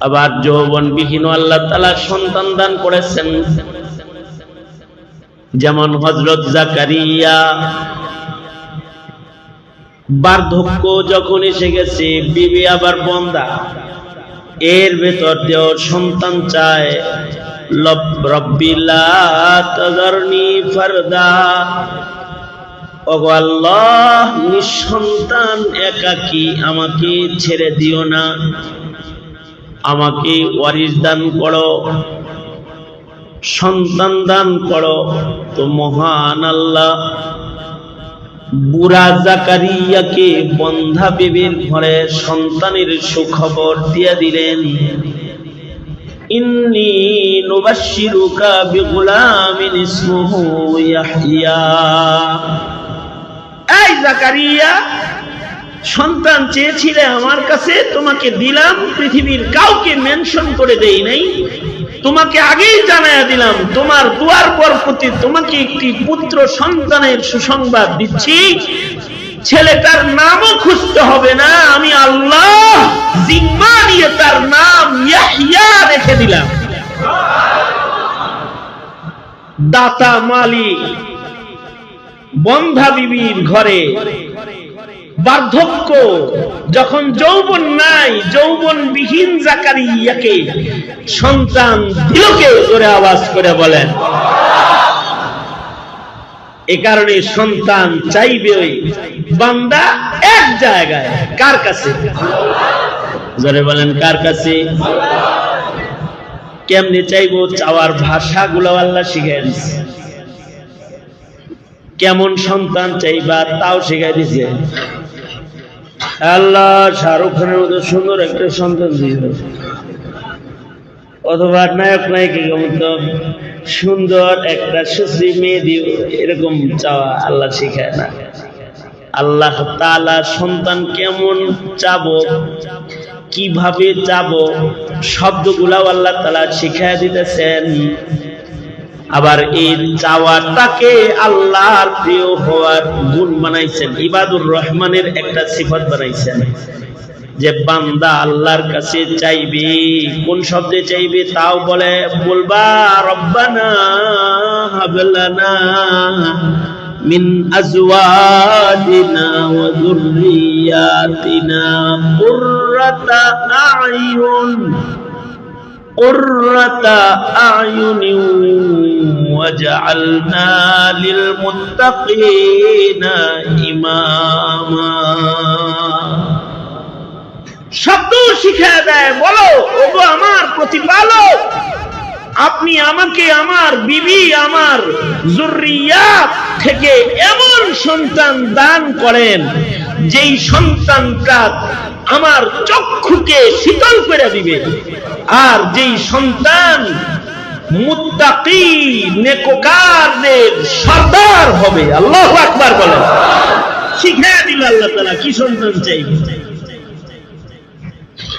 আবার যৌবনবিহীন আল্লাহ তালা সন্তান দান করেছেন। যেমন হজরত জাকারিয়া। বার্ধক্য যখন এসে গেছে, বিবি আবার বন্দা। এর ভেতর দিয়েও সন্তান চায় নিঃসন্তান একাকি আমাকে ছেড়ে দিও না। আমাকে ওয়ারিস দান করো, সন্তান দান করো। তো মহান আল্লাহ বুড়া জাকারিয়াকে বন্ধা বেবির ঘরে সন্তানের সুখবর দিয়া দিলেন। ইন্নি নুবাশশিরুকা বিগুলামিন ইসমুহু ইয়াহইয়া এই জাকারিয়া সন্তান চেয়েছিলে আমার কাছে, তোমাকে দিলাম, পৃথিবীর কাউকে মেনশন করে দেই নাই। তোমাকে আগেই জানাইয়া দিলাম, তোমার দুয়ার বরকতি তোমাকে একটি পুত্র সন্তানের সুসংবাদ দিচ্ছি। ছেলেটার নামও খুঁজতে হবে না, আমি আল্লাহ জিম্মা নিয়ে তার নাম ইয়াহিয়া রেখে দিলাম। দাতা মালিক, বন্ধা বিবির ঘরে বার্ধক্য। যখন যৌবন নাই যৌবন বিহীন জাকারিয়াকে সন্তান দিলকে করে আওয়াজ করে বলেন। এ কারণে সন্তান চাইবে ওই বান্দা এক জায়গায়, কার কাছে? জোরে বলেন, কার কাছে? কেমনে চাইব? চাওয়ার ভাষাগুলো আল্লাহ শিখাই দিচ্ছে কেমন সন্তান চাইবা, তাও শিখাই দিছে। আল্লাহ শাহরুখ খানের মতো সুন্দর একটা সন্তান দিল অথবা নায়ক নায়িকা মতো সুন্দর একটা সুশ্রী মেয়ে দিও এরকম চাওয়া আল্লাহ শিখায় না। আল্লাহ তাআলা সন্তান কেমন চাবো, কীভাবে চাবো, শব্দগুলাও আল্লাহ তালা শিখায় দিতেছেন। আবার এই চাওয়াটাকে আল্লাহর প্রিয় হওয়ার গুণ বানাইছেন, ইবাদুর রহমানের একটা সিফত বানাইছেন। যে বান্দা আল্লাহর কাছে চাইবে, কোন শব্দে চাইবে তাও বলে, বলবা, রব্বানা قرة أعين وجعلنا للمتقين إماما শব্দ শিখে দেয় বলো ওগো আমার প্রতিপালক আপনি আমাকে আমার বিবি আমার জুরিয়াত থেকে এমন সন্তান দান করেন যেই সন্তানটা আমার চক্ষুকে শীতল করে দিবে। আর যেই সন্তান মুত্তাকি, নেকোকারদের সর্দার হবে। আল্লাহু আকবার বলেন। শিখে দিল আল্লাহ কি সন্তান চাইবে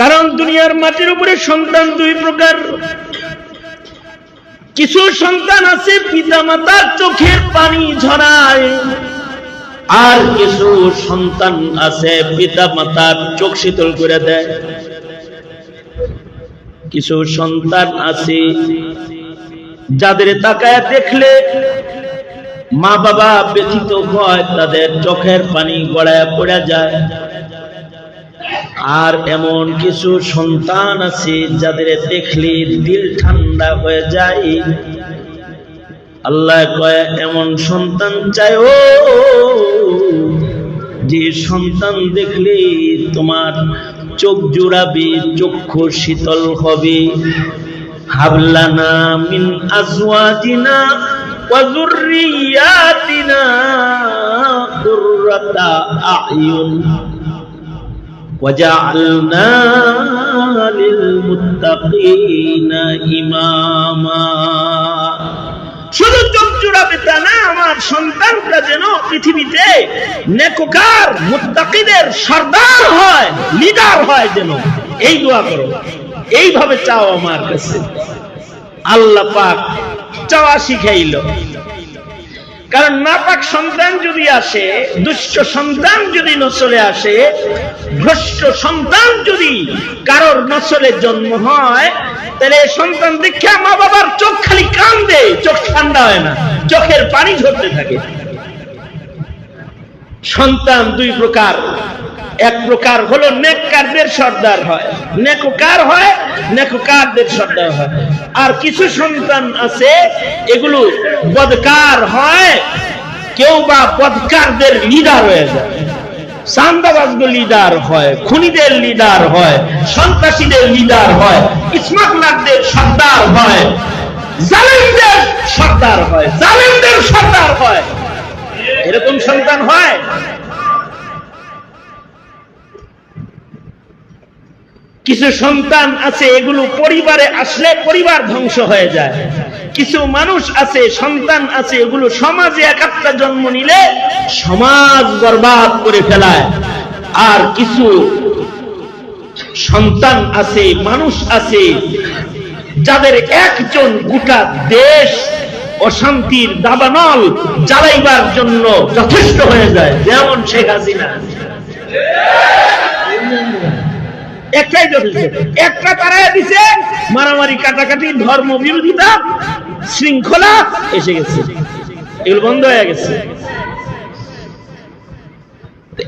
কারণ দুনিয়ার মাটির উপরে সন্তান দুই প্রকার। কিছু সন্তান আছে পিতা মাতার চোখের পানি ঝরায়। আর কিছু সন্তান আছে, পিতা মাতার চোখ শীতল করে দেয়। কিছু সন্তান আছে, যাদের তাকায় দেখলে মা বাবা ব্যথিত হয়, তাদের চোখের পানি গড়ায় পড়ে যায়। আর এমন কিছু সন্তান আছে, যাদের দেখলে দিল ঠান্ডা হয়ে যায়। আল্লাহ কয় এমন সন্তান চায় ও যে সন্তান দেখলে তোমার চোখ জোড়াবে চক্ষু শীতল হবে হাবলানা মিন আজওয়াজিনা ওয়া যুররিয়াতিনা কুররাতা আয়ুন وجعلنا للمتقين إماما শুধু চোখ জোড়াবে তা না, আমার সন্তানটা যেন পৃথিবীতে নেকোকার, মুত্তাকিদের সর্দার হয়, লিডার হয় যেন। এই দোয়া করো। এইভাবে চাও আমার কাছে। আল্লাহ পাক চাওয়া শিখাইল। কারণ নাপাক সন্তান যদি আসে, দুষ্ট সন্তান যদি নসলে আসে, ভ্রষ্ট সন্তান যদি কারোর নসলে জন্ম হয় তাহলে সন্তান দীক্ষা মা বাবার চোখ খালি কান্দে চোখ ঠান্ডা হয় না, চোখের পানি ঝরতে থাকে। সন্তান দুই প্রকার। এক প্রকার হলো নেককারদের সর্দার হয়, নেককার হয়, নেককারদের সর্দার হয়। আর কিছু সন্তান আছে, এগুলো বদকার হয়, কেউ বা বদকারদের লিডার হয়ে যায়। লিডার হয়, খুনিদের লিডার হয়, সন্ত্রাসীদের লিডার হয় ইসমাকলারদের সর্দার হয়, জালিমদের সর্দার হয়, জালিমদের সর্দার হয়। এরকম সন্তান হয়? কিছু সন্তান আছে, এগুলো পরিবারে আসলে পরিবার ধ্বংস হয়ে যায়। কিছু মানুষ আছে, সন্তান আছে, এগুলো সমাজে একাত্তা জন্ম নিলে সমাজ বরবাদ করে ফেলায়। আর কিছু সন্তান আছে, মানুষ আছে, যাদের একজন গোটা দেশ অশান্তির দাবানল জ্বালাইবার জন্য যথেষ্ট হয়ে যায়, যেমন শেখ হাসিনা। একটাই যথেষ্ট একটা তারাই দিছে, মারামারি, কাটাকাটি, ধর্ম বিরোধিতা, শৃঙ্খলা এসে গেছে। এগুলো বন্ধ হয়ে গেছে।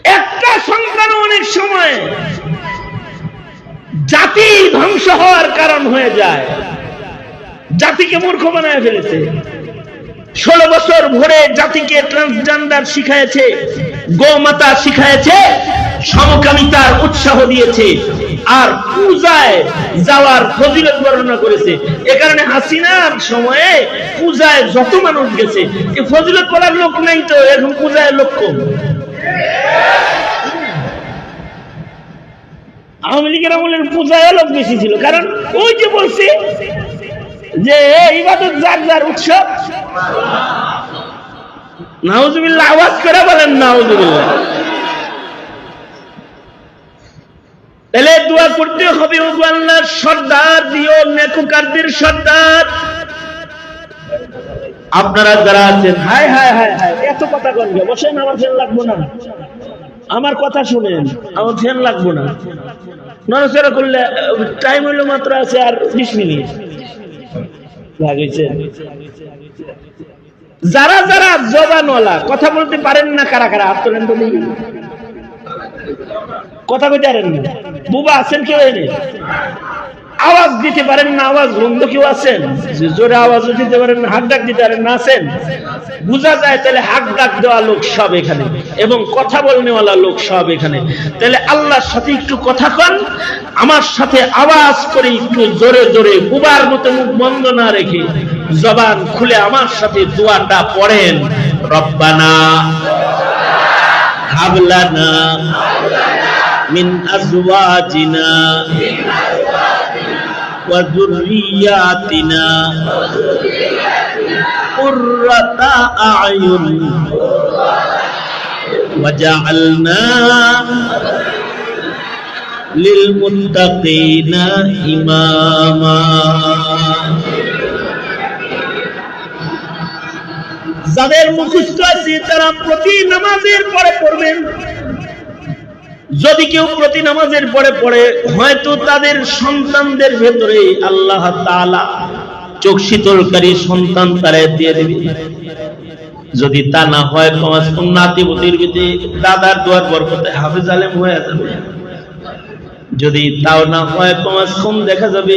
একটা সন্তান অনেক সময় জাতি ধ্বংস হওয়ার কারণ হয়ে যায়। জাতিকে মূর্খ বানায় ফেলেছে। ষোলো বছর ভরে জাতিকে ট্রান্সজেন্ডার শিখাইছে, গোমাতা শিখাইছে সমকামিতার উৎসাহ দিয়েছে আর পূজায় যাওয়ার ফজিলত বর্ণনা করেছে। এ কারণে হাসিনার সময়ে পূজায় যত মানুষ গেছে, এ ফজিলত করার লোক নাই তো এখন পূজায় লোক কম। আওয়ামী লীগের আমলের পূজায় লোক বেশি ছিল। কারণ ওই যে বলছে যে ইবাদত যার যার উৎসব। নাউজুবিল্লাহ, আওয়াজ করে বলেন নাউজুবিল্লাহ। তাহলে দোয়া করতে হবে ও আল্লাহর সর্দার, দিও নেকুকারদের সর্দার। আপনারা যারা আছেন হাই হাই হাই হাই এত কথা করবে বসেন, আমার ফ্যান লাগবো না। আমার কথা শুনেন, আমার ফ্যান লাগবো না। নড়াচড়া করলে টাইম হইল মাত্র আছে আর বিশ মিনিট। যারা যারা জবানওয়ালা, কথা বলতে পারেন না কারা কারা দেখি। কথা কইতে না। বুবা আছেন কেউ এনে? আওয়াজ দিতে পারেন না, আওয়াজ বন্ধ কেউ আছেন? জোরে আওয়াজও দিতে পারেন না, হাক ডাক দিতে পারেন না, আছেন? বোঝা যায় তাহলে হাক ডাক দেওয়া লোক সব এখানে এবং কথা বলনেওয়ালা লোক সব এখানে। তাহলে আল্লাহর সাথে একটু কথা কন, আমার সাথে আওয়াজ করে একটু জোরে জোরে বুবার মতো মুখ বন্ধ না রেখে জবান খুলে আমার সাথে দোয়াটা পড়েন। রব্বানা হাবলানা। মিন আজওয়াজিনা وذرياتنا قرة أعين وجعلنا للمتقين إماما যাদের মুখস্থ আছে তারা প্রতি নামাজের পরে পড়বেন যদি কেউ প্রতি নামাজের পরে পড়ে, হয়তো তাদের সন্তানদের ভেতরে আল্লাহ চোখ শীতলকারী সন্তান তারা দিয়ে দেবে। যদি তা না হয় কমাস নাতি বুতির বিধি দাদার দোয়ার বরকতে হাফিজ আলেম হয়ে যাবে। যদি তাও না হয় কমাস কম দেখা যাবে,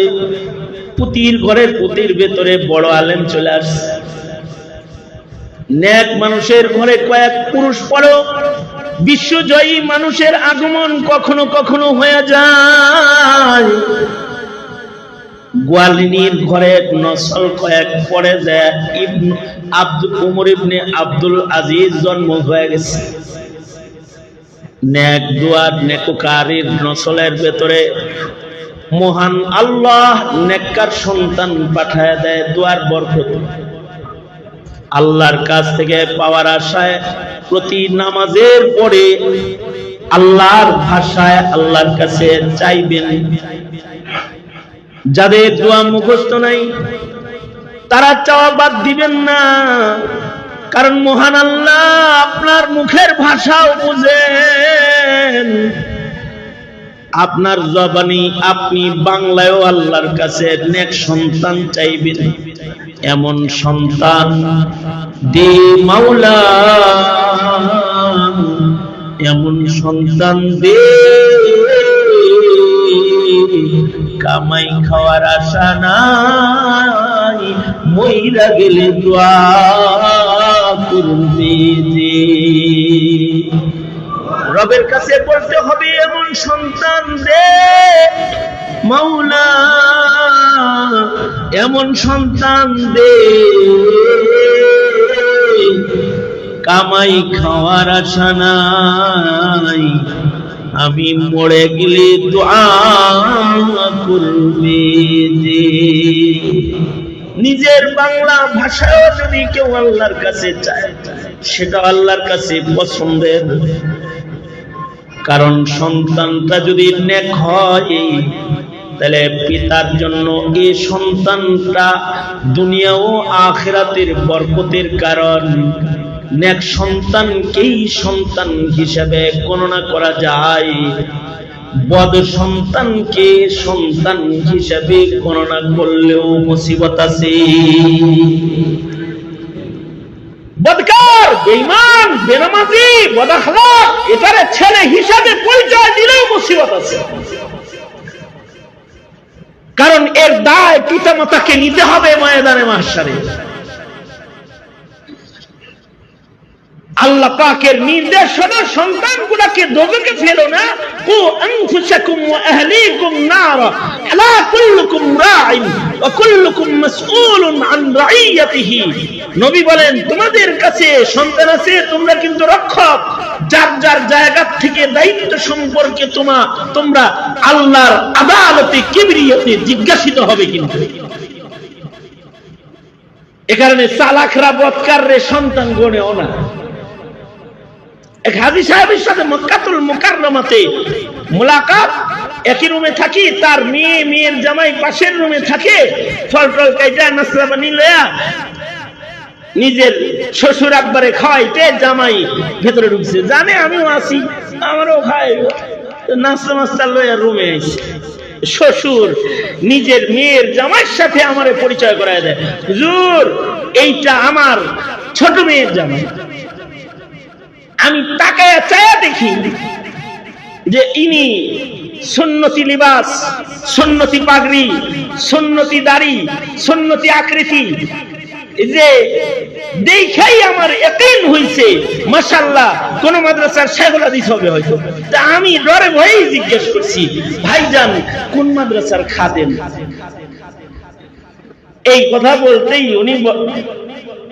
পুতির ঘরের পুতির ভেতরে বড় আলেম চলে আসছে। ন্যাক মানুষের ঘরে কয়েক পুরুষ পড়ো বিশ্বজয়ী মানুষের আগমন কখনো কখনো হয়ে যায়। গোয়ালিনীর ঘরে নসল কয়েক পড়ে যায়। আব্দুল উমর ইবনে আব্দুল আজিজ জন্ম হয়ে গেছে। নেক দুয়ার, নেকুকারীর নসলের ভেতরে মহান আল্লাহ নেককার সন্তান পাঠায় দেয়, দুয়ার বরকত। আল্লাহর কাছ থেকে পাওয়ার আশায় প্রতি নামাজের পরে আল্লাহর ভাষায় আল্লাহর কাছে চাইবেন। যাদের দোয়া মুখস্থ নাই, তারা চাওয়া বাদ দিবেন না। কারণ মহান আল্লাহ আপনার মুখের ভাষাও বুঝেন। আপনার জবানি আপনি বাংলায়ও আল্লাহর কাছে নেক সন্তান চাইবেন। এমন সন্তান দে মাওলা। এমন সন্তান দে। কামাই খাওয়ার আশা নাই, মইরা গেলে দোয়া করবে যে। রবের কাছে বলতে হবে, এমন সন্তান দে, মাওলা, এমন সন্তান দে। কামাই খাওয়ার আশা নাই, আমি মরে গেলে দোয়া করবে যে। নিজের বাংলা ভাষাও যদি কেউ আল্লাহর কাছে চায় সেটা আল্লাহর কাছে পছন্দের। কারণ সন্তানটা যদি নেক হয়, তাহলে পিতার জন্য এই সন্তানটা দুনিয়া ও আখেরাতের বরকতের কারণ। নেক সন্তানকেই সন্তান হিসাবে গণনা করা যায়। বদ সন্তানকে সন্তান হিসাবে গণনা করলেও মুসিবত আছে। বদকার বেঈমান, বেনামাজি, বদাখলাক, এটারে ছেলে হিসাবে পরিচয় দিলেও মুসিবত আছে। কারণ এর দায় পিতা মাতাকে নিতে হবে ময়দানে মাসারে আল্লাহ পাকের নির্দেশনা সন্তান গুলাকে দোজকে ফেলো না। ও আনফুসাকুম ওয়া আহলিকুম নারা। আলা কুল্লুকুম রাইন ওয়া কুল্লুকুম মাসউলুন আন রাইয়াতিহি নবী বলেন, তোমাদের কাছে সন্তান আছে, তোমরা কিন্তু রক্ষক। যার যার জায়গা থেকে দায়িত্ব সম্পর্কে তোমা, তোমরা আল্লাহর আদালতে কিবরিয়াতে জিজ্ঞাসিত হবে কিন্তু। এ কারণে চালাকরা বৎকার রে সন্তান গণেও না। এক হাজি সাহেবের সাথে মক্কাতুল মুকাররমাতে মুলাকাত, একই রুমে থাকি, তার মেয়ে, মেয়ের জামাই পাশের রুমে থাকে, ফল টল কাইটা নাসরা বানি লয়া নিজের শ্বশুর একবারে খাওয়াইতে জামাই ভেতরে ঢুকছে। জানে আমিও আসি আমারও খাই নাস্তা মাস্তা লয়া রুমে আইছে শ্বশুর নিজের মেয়ের জামাইয়ের সাথে আমারে পরিচয় করায় দেয়। হুজুর, এইটা আমার ছোট মেয়ের জামাই। আমি তাকায় চায়া দেখি যে ইনি সুন্নতি লিবাস, সুন্নতি পাগড়ি, সুন্নতি দাড়ি, সুন্নতি আকৃতি। যে দেখাই আমার একেন হইছে মাশাল্লাহ কোন মাদ্রাসার শেখুল হাদিস হবে হয়তো। তা আমি ডরে ভয়েই জিজ্ঞেস করছি, ভাইজান, কোন মাদ্রাসার খাদেন এই কথা বলতেই উনি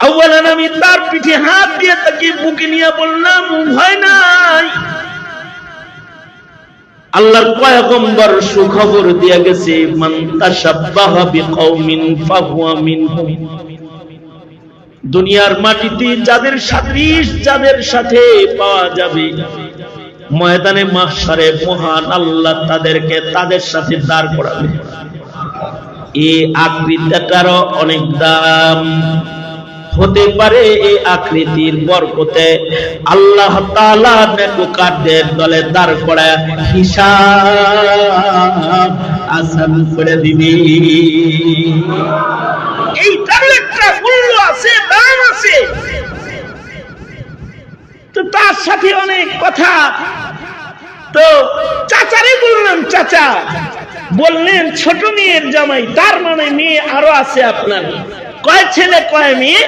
আউ্বালান আমি তার পিঠে হাত দিয়ে তাকে বুকে নিয়ে বললাম ভয় নাই। আল্লাহর পয়গম্বর সুখবর দিয়া গেছে, মান তাশাব্বাহা বিকৌমিন ফাহুয়া মিনহুম। দুনিয়ার মাটিতে যাদের সাদৃশ, যাদের সাথে পাওয়া যাবে, ময়দানে মাহশারে মহান আল্লাহ তাদেরকে তাদের সাথে দাঁড় করাবে। এই আকৃতিটারও অনেক দাম। হতে পারে এই আকৃতির বরকতে। আল্লাহ তাআলা দলে দাঁড় করায় হিসাব আসান করে দিবি। মূল্য আছে দাম আছে। তো তার সাথে অনেক কথা। তো চাচারে বললাম, চাচা, বললেন ছোট মেয়ের জামাই, তার মানে মেয়ে আরও আছে আপনার। কয় ছেলে, কয় মেয়ে?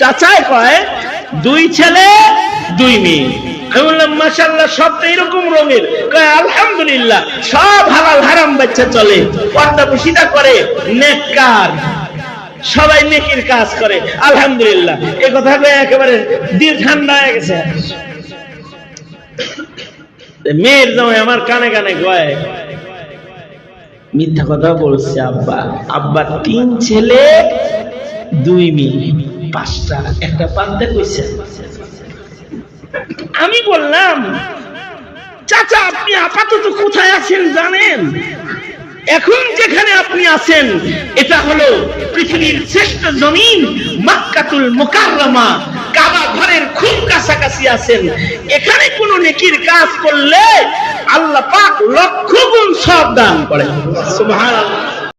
চাচায় কয়, দুই ছেলে, দুই মেয়ে। আলহামদুলিল্লাহ এ কথা একেবারে মেয়ের জামাই আমার কানে কানে কয়, মিথ্যা কথা বলছে আব্বা। আব্বা, তিন ছেলে দুই মেয়ে পাঁচটা, একটা পান্তে কইছে। আমি বললাম, চাচা, আপনি আপাতত কোথায় আছেন জানেন? এখন যেখানে আপনি আছেন, এটা হলো পৃথিবীর শ্রেষ্ঠ জমিন, মাক্কাতুল মোকাররমা। কাবা ঘরের খুব কাছাকাছি আছেন। এখানে কোন নেকির কাজ করলে আল্লাহ পাক লক্ষ গুণ সব দান করেন। সুবহানাল্লাহ।